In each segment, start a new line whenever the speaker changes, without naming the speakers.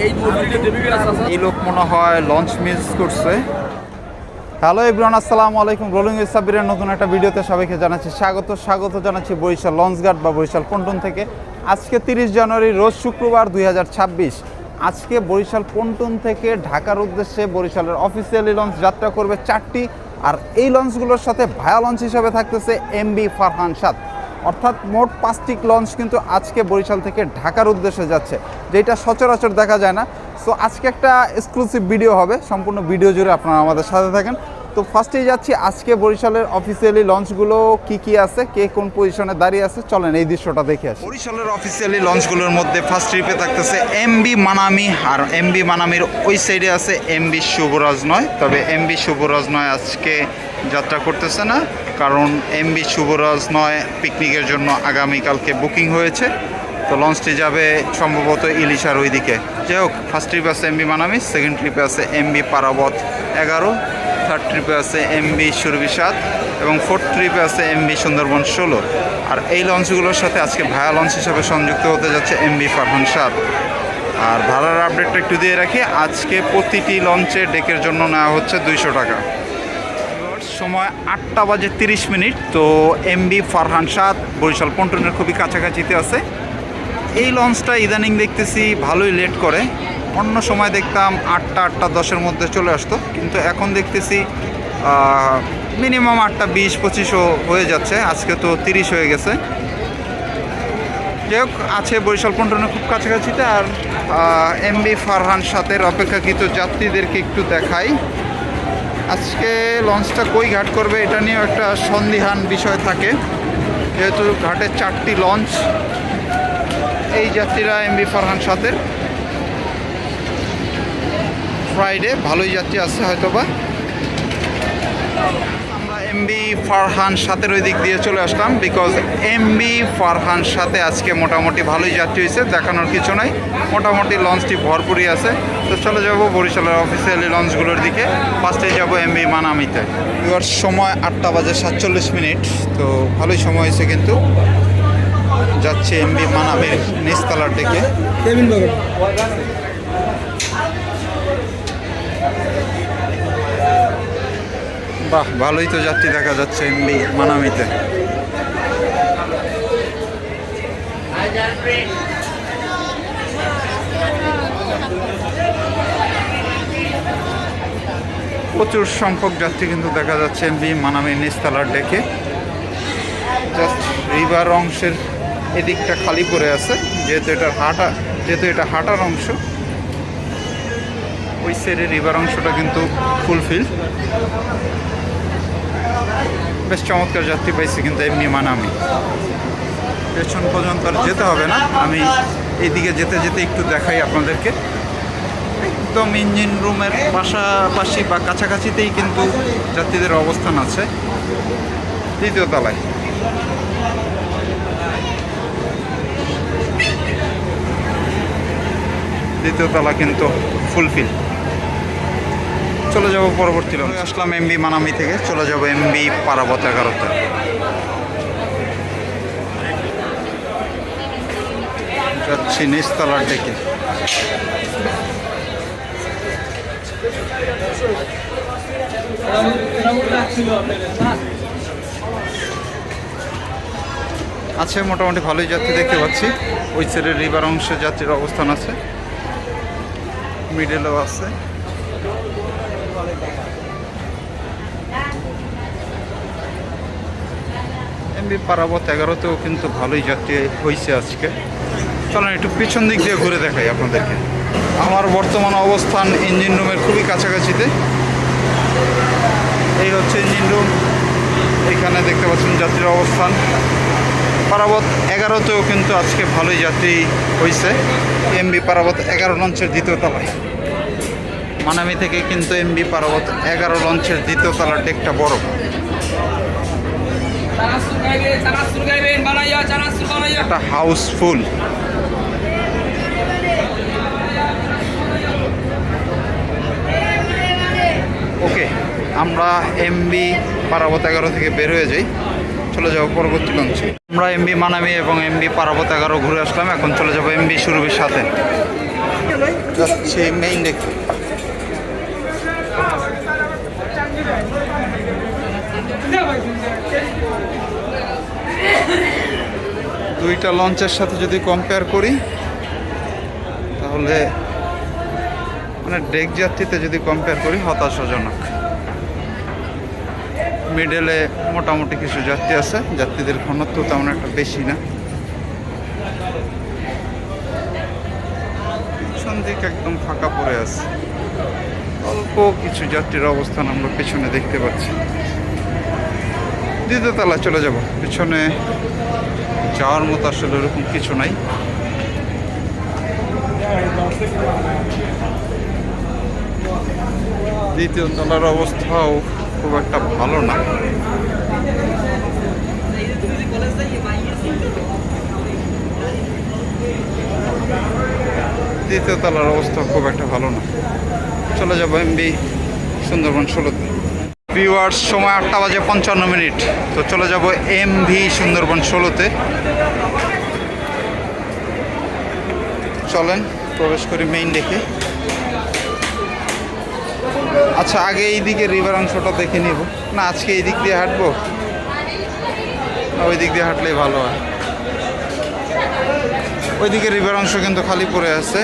এই লোক মনে হয় লঞ্চ মিস করছে। হ্যালো ইব্রান আসসালামু আলাইকুম। রোলিং সাবিরের নতুন একটা ভিডিওতে সবাইকে জানাচ্ছি স্বাগত। স্বাগত জানাচ্ছি বরিশাল লঞ্চ গার্ড বা বরিশাল পন্টন থেকে। আজকে তিরিশ জানুয়ারি, রোজ শুক্রবার দুই হাজার ছাব্বিশ। আজকে বরিশাল পন্টন থেকে ঢাকার উদ্দেশ্যে বরিশালের অফিসিয়ালি লঞ্চ যাত্রা করবে চারটি। আর এই লঞ্চগুলোর সাথে ভায়া লঞ্চ হিসাবে থাকতেছে এমবি ফারহান সাত অর্থাৎ মোট পাঁচটি লঞ্চ কিন্তু আজকে বরিশাল থেকে ঢাকার উদ্দেশ্যে যাচ্ছে, যেটা সচরাচর দেখা যায় না। সো আজকে একটা এক্সক্লুসিভ ভিডিও হবে, সম্পূর্ণ ভিডিও জুড়ে আপনারা আমাদের সাথে থাকেন। তো ফার্স্টেই যাচ্ছি, আজকে বরিশালের অফিসিয়ালি লঞ্চগুলো কি কি আছে, কে কোন পজিশনে দাঁড়িয়ে আছে, চলেন এই দৃশ্যটা দেখে আসি। বরিশালের অফিসিয়ালি লঞ্চগুলোর মধ্যে ফার্স্ট ট্রিপে থাকতেছে এমবি মানামি, আর এমবি মানামির ওই সাইডে আছে এমবি শুভরাজ নয়। তবে এমবি শুভরাজ নয় আজকে যাত্রা করতেছে না, কারণ এমবি শুভরাজ নয় পিকনিকের জন্য আগামীকালকে বুকিং হয়েছে। তো লঞ্চটি যাবে সম্ভবত ইলিশার ওইদিকে। যাই হোক ফার্স্ট ট্রিপে আছে এমবি মানামি সেকেন্ড ট্রিপে আছে এমবি পারাবত এগারো থার্ড ট্রিপে আছে এমবি সুরভি সাত এবং ফোর্থ ট্রিপে আছে এমবি সুন্দরবন ষোলো। আর এই লঞ্চগুলোর সাথে আজকে ভায়া লঞ্চ হিসাবে সংযুক্ত হতে যাচ্ছে এমবি ফারহান সাত আর ভাড়ার আপডেটটা একটু দিয়ে রাখি, আজকে প্রতিটি লঞ্চে ডেকের জন্য নেওয়া হচ্ছে দুইশো টাকা। সময় আটটা বাজে তিরিশ মিনিট। তো এমবি ফারহান সাত বরিশাল পন্টনের খুবই কাছাকাছিতে আছে। এই লঞ্চটা ইদানিং দেখতেছি ভালোই লেট করে। অন্য সময় দেখতাম আটটা আটটা, দশের মধ্যে চলে আসতো। কিন্তু এখন দেখতেছি মিনিমাম আটটা, বিশ, পঁচিশও হয়ে যাচ্ছে। আজকে তো তিরিশ হয়ে গেছে। যাই হোক, আছে বরিশাল পন্টনের খুব কাছাকাছিতে। আর এমবি ফারহান সাতের অপেক্ষাকৃত যাত্রীদেরকে একটু দেখাই। আজকে লঞ্চটা কই ঘাট করবে এটা নিয়েও একটা সন্দিহান বিষয় থাকে। যেহেতু ঘাটের চারটি লঞ্চ, এই যাত্রীরা এমবি ফারহান সাথে ফ্রাইডে ভালোই যাত্রী আছে হয়তোবা। আমরা এমবি ফারহান সাতের ওই দিক দিয়ে চলে আসলাম বিকজ এমবি ফারহান সাথে আজকে মোটামুটি ভালোই যাত্রী হয়েছে, দেখানোর কিছু নাই। মোটামুটি লঞ্চটি ভরপুরই আছে। তো চলে যাব বরিশালের অফিসিয়ালি লঞ্চগুলোর দিকে। ফার্স্টে যাব এমবি মানামিতে। এবার সময় আটটা বাজে সাতচল্লিশ মিনিট, তো ভালোই সময় হয়েছে কিন্তু। যাচ্ছে এমবি মানামির নিচতলার দিকে। বাহ, ভালোই তো যাত্রী দেখা যাচ্ছে এমনি মানামিতে। প্রচুর সংখ্যক যাত্রী কিন্তু দেখা যাচ্ছে এমবি মানামির নিচতলার ডেকে। জাস্ট রিভার অংশের এদিকটা খালি পড়ে আছে, যেহেতু এটা হাঁটা, যেহেতু এটা হাঁটার অংশ, ওই সাইডের রিভার অংশটা কিন্তু ফুলফিল বেশ চমৎকার যাত্রী পাইছি কিন্তু এমনি মানামি। পেছন পর্যন্ত আর যেতে হবে না। আমি এইদিকে যেতে যেতে একটু দেখাই আপনাদেরকে। একদম ইঞ্জিন রুমের পাশাপাশি বা কাছাকাছিতেই কিন্তু যাত্রীদের অবস্থান আছে। দ্বিতীয় তলায়। দ্বিতীয় তলা কিন্তু ফুলফিল। চলে যাব পরবর্তী লঞ্চ আসলাম এমবি মানামি থেকে, চলে যাব এমবি পারাবত এগারোতে। যাচ্ছি নিচতলার ডেকে আছে, মোটামুটি ভালোই যাত্রী দেখতে পাচ্ছি। ওই সাইডের রিভার অংশে যাত্রীর অবস্থান আছে। মিডেলও আছে। এমবি পারাবত এগারোতেও কিন্তু ভালোই যাত্রী হয়েছে আজকে। চলেন একটু পিছন দিক দিয়ে ঘুরে দেখাই আপনাদেরকে। আমার বর্তমান অবস্থান ইঞ্জিন রুমের খুবই কাছাকাছিতে। এই হচ্ছে ইঞ্জিন রুম এখানে দেখতে পাচ্ছেন যাত্রীর অবস্থান। পারাবত এগারোতেও কিন্তু আজকে ভালোই যাত্রী হয়েছে এমবি পারাবত এগারো লঞ্চের দ্বিতীয় তলায়। মানামি থেকে কিন্তু এমবি পারাবত এগারো লঞ্চের দ্বিতীয় তলার ডেকটা বড়। একটা হাউসফুল ওকে আমরা এমবি পারাবত এগারো থেকে বের হয়ে যাই। চলে যাব পরবর্তী লঞ্চে। আমরা এমবি মানামি এবং এমবি পারাবত এগারো ঘুরে আসলাম এখন চলে যাব এমবি সুরভির সাথে। যাচ্ছি মেইন দেখতে দুইটা লঞ্চের সাথে যদি কম্পেয়ার করি, তাহলে মানে ডেক যাত্রীতে যদি কম্পেয়ার করি, হতাশাজনক। মিডেলে মোটামুটি কিছু যাত্রী আছে, যাত্রীদের ঘনত্ব তেমন একটা বেশি না। পিছন দিক একদম ফাঁকা পড়ে আছে। অল্প কিছু যাত্রীর অবস্থান আমরা পেছনে দেখতে পাচ্ছি। দ্বিতীয় তলা চলে যাব। পিছনে যাওয়ার মতো আসলে ওরকম কিছু নাই। দ্বিতীয় তলার অবস্থাও খুব একটা ভালো না। দ্বিতীয় তলার অবস্থা খুব একটা ভালো না। চলে যাব এমবি সুন্দরবন ষোলোতে ভিউয়ার্স সময় আটটা বাজে পঞ্চান্ন মিনিট। তো চলে যাব এম ভি সুন্দরবন ষোলোতে। চলেন প্রবেশ করি মেইন দেখে। আচ্ছা আগে এই দিকে রিভার অংশটা দেখে নিব। না আজকে এই দিক দিয়ে হাঁটবো? না, ওই দিক দিয়ে হাঁটলেই ভালো হয়। ওইদিকে রিভার অংশ কিন্তু খালি পড়ে আছে।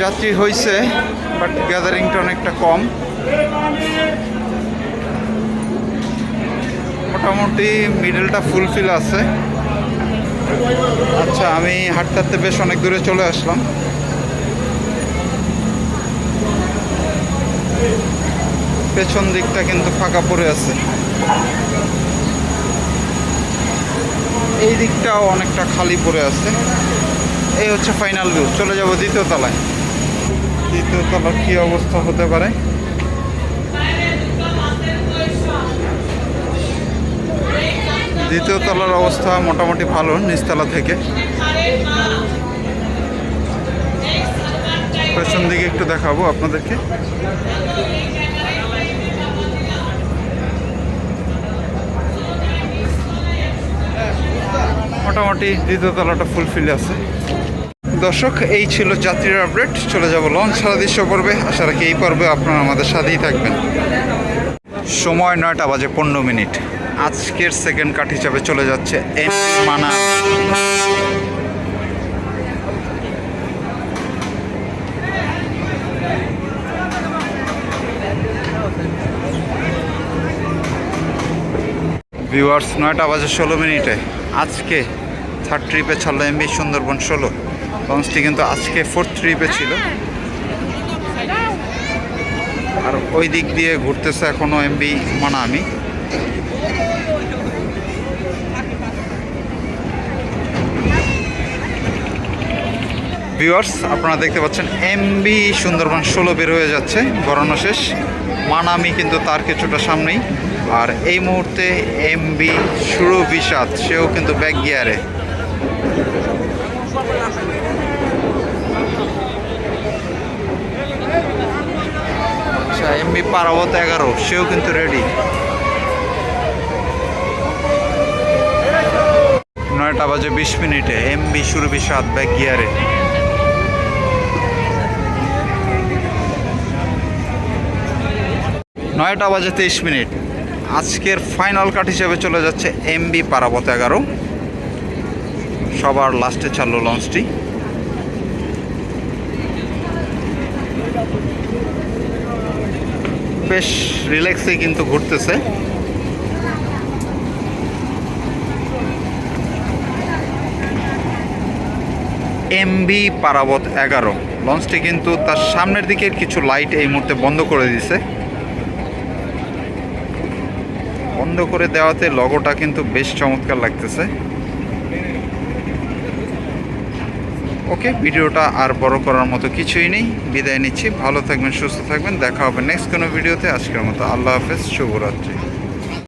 যাত্রী হয়েছে বাট গ্যাদারিংটা অনেকটা কম। মোটামুটি মিডলটা ফুলফিল আছে। আচ্ছা আমি হাঁটতে বেশ অনেক দূরে চলে আসলাম। পেছন দিকটা কিন্তু ফাঁকা পড়ে আছে। এই দিকটাও অনেকটা খালি পড়ে আছে। এই হচ্ছে ফাইনাল ভিউ চলে যাব দ্বিতীয় তলায়। দ্বিতীয় তলার কী অবস্থা হতে পারে? দ্বিতীয় তলার অবস্থা মোটামুটি ভালো, নিচতলা থেকে। পেছন দিকে একটু দেখাবো আপনাদেরকে। মোটামুটি দ্বিতীয় তলাটা ফুলফিল আছে। দর্শক, এই ছিল যাত্রীর আপডেট চলে যাব লঞ্চ সারা দৃশ্য পর্বে। আশা রাখি এই পর্বে আপনারা আমাদের সাথেই থাকবেন। সময় নয়টা বাজে পনেরো মিনিট। আজকের সেকেন্ড কাঠ হিসাবে চলে যাচ্ছে এম মানা ভিউয়ার্স, নয়টা বাজে ষোলো মিনিটে। আজকে থার্ড ট্রিপে ছাড়লো এমবি সুন্দরবন ষোলো। লঞ্চটি কিন্তু আজকে ফোর্থ ট্রিপে ছিল। আর ওই দিক দিয়ে ঘুরতেছে এখনও এমবি মানা আমি ভিউয়ার্স, আপনারা দেখতে পাচ্ছেন এমবি সুন্দরবন ষোলো বের হয়ে যাচ্ছে, গড়ানো শেষ। মানামি কিন্তু তার কিছুটা সামনেই। আর এই মুহূর্তে এমবি সুরু বিষাদ সেও কিন্তু ব্যাক গিয়ারে আচ্ছা এমবি পারাবত এগারো, সেও কিন্তু রেডি নয়টা বাজে বিশ মিনিটে এমবি শুরু বিষাদ ব্যাক গিয়ারে নয়টা বাজে তেইশ মিনিট। আজকের ফাইনাল কাট হিসেবে চলে যাচ্ছে এমবি পারাবত এগারো। সবার লাস্টে ছাড়লো লঞ্চটি বেশ রিল্যাক্সে কিন্তু ঘুরতেছে। এমবি পারাবত এগারো। লঞ্চটি কিন্তু তার সামনের দিকের কিছু লাইট এই মুহূর্তে বন্ধ করে দিয়েছে। বন্ধ করে দেওয়াতে লগোটা কিন্তু বেশ চমৎকার লাগতেছে। ওকে, ভিডিওটা আর বড় করার মতো কিছুই নেই। বিদায় নিচ্ছি, ভালো থাকবেন, সুস্থ থাকবেন, দেখা হবে নেক্সট কোনো ভিডিওতে। আজকের মতো আল্লাহ হাফেজ, শুভরাত্রি।